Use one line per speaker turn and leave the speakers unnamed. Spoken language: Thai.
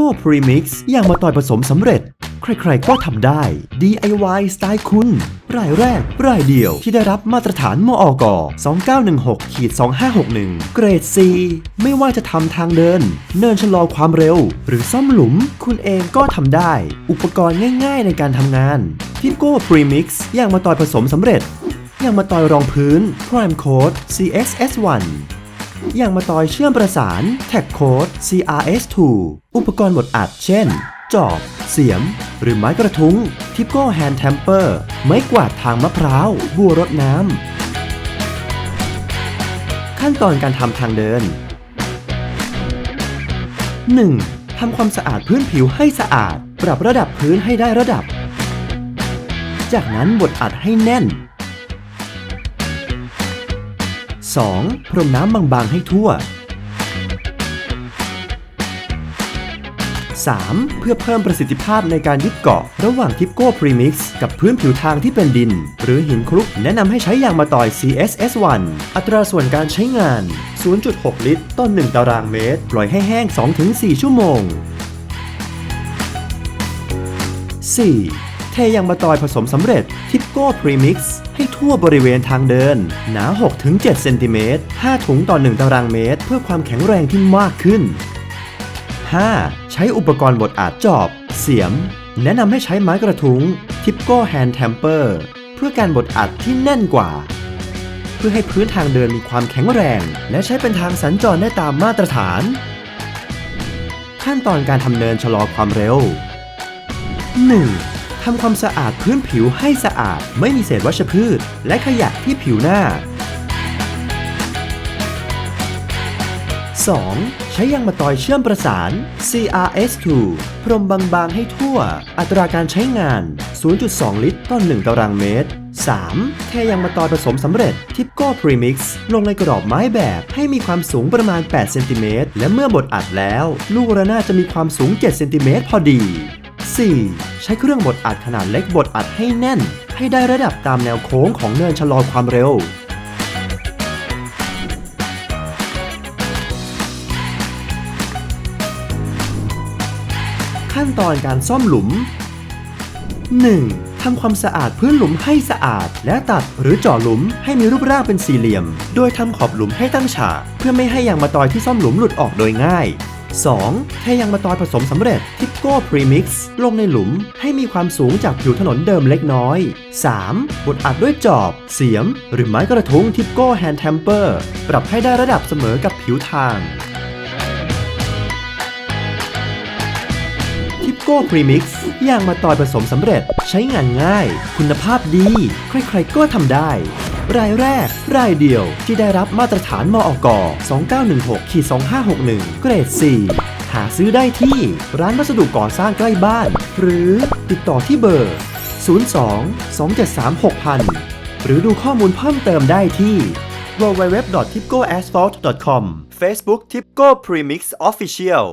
โก้พรีมิกซ์อย่างมาต่อยผสมสำเร็จ ใครๆก็ทำได้ DIY สไตล์คุณ รายแรก รายเดียวที่ได้รับมาตรฐานมอก2916-2561 เกรด C ไม่ว่าจะทำทางเดิน เนินชะลอความเร็ว หรือซ่อมหลุม คุณเองก็ทำได้ อุปกรณ์ง่ายๆในการทำงานทิปโก้พรีมิกซ์อย่างมาต่อยผสมสำเร็จ อย่างมาต่อยรองพื้น Prime Coat CXS1 อย่างมาต่อยเชื่อมประสาน Tag Code CRS2 อุปกรณ์บดอัดเช่น จอบ เสียม หรือไม้กระทุ้ง ทิปโก้แฮนด์แทมเปอร์ ไม้กวาดทางมะพร้าว บัวรดน้ำ ขั้นตอนการทำทางเดิน 1. ทำความสะอาดพื้นผิวให้สะอาด ปรับระดับพื้นให้ได้ระดับ จากนั้นบดอัดให้แน่น 2. พรมน้ำบางๆให้ทั่ว 3. เพื่อเพิ่มประสิทธิภาพในการยึดเกาะ ระหว่างทิปโก้พรีมิกซ์กับพื้นผิวทางที่เป็นดิน หรือหินคลุก แนะนำให้ใช้ยางมาต่อย CSS1 อัตราส่วนการใช้งาน 0.6 ลิตรต่อ1ตารางเมตร ปล่อยให้แห้ง 2-4 ชั่วโมง 4. เทยางมะตอยผสมสำเร็จทิปโก้พรีมิกซ์ให้ทั่วบริเวณทางเดิน หนา 6-7 เซนติเมตร 5 ถุงต่อ 1 ตารางเมตร เพื่อความแข็งแรงที่มากขึ้น 5. ใช้อุปกรณ์บดอัดจอบ เสียม แนะนำให้ใช้ไม้กระทุ้งทิปโก้แฮนด์แทมเปอร์เพื่อการบดอัดที่แน่นกว่า เพื่อให้พื้นทางเดินมีความแข็งแรง และใช้เป็นทางสัญจรได้ตามมาตรฐาน ขั้นตอนการทำเนินชะลอความเร็ว 1. ทำความสะอาดพื้นผิวให้สะอาด ไม่มีเศษวัชพืช และขยะที่ผิวหน้า 2. ใช้ยางมะตอยเชื่อมประสาน CRS2 พรมบางๆให้ทั่ว อัตราการใช้งาน 0.2 ลิตรต่อ 1 ตารางเมตร 3. เทยางมะตอยผสมสำเร็จทิปโก้พรีมิกซ์ลงในกระดอบไม้แบบให้มีความสูงประมาณ 8 เซนติเมตรและเมื่อบดอัดแล้ว ลูกระนาดจะมีความสูง 7 เซนติเมตรพอดี 4. ใช้เครื่องบดอัดขนาดเล็กบดอัดให้แน่น ให้ได้ระดับตามแนวโค้งของเนินชะลอความเร็ว ขั้นตอนการซ่อมหลุม 1. ทำความสะอาดพื้นหลุมให้สะอาด และตัดหรือเจาะหลุมให้มีรูปร่างเป็นสี่เหลี่ยม โดยทำขอบหลุมให้ตั้งฉากเพื่อไม่ให้ยางมะตอยที่ซ่อมหลุมหลุดออกโดยง่าย 2. เทยางมะตอยผสมสำเร็จทิปโก้พรีมิกซ์ลงในหลุมให้มีความสูงจากผิวถนนเดิมเล็กน้อย 3. บดอัดด้วยจอบ เสียม หรือไม้กระทุ้งทิปโก้แฮนด์แทมเปอร์ปรับให้ได้ระดับเสมอกับผิวทางทิปโก้พรีมิกซ์ยางมาตอยผสมสำเร็จใช้งานง่าย คุณภาพดี ใครๆก็ทำได้ รายแรก รายเดียวที่ได้รับมาตรฐานมอก2916ขีด2561 เกรด 4 หาซื้อได้ที่ร้านวัสดุก่อสร้างใกล้บ้าน หรือติดต่อที่เบอร์ 02 273 6000 หรือดูข้อมูลเพิ่มเติมได้ที่ www.tipcoasphalt.com Facebook Tipco Premix Official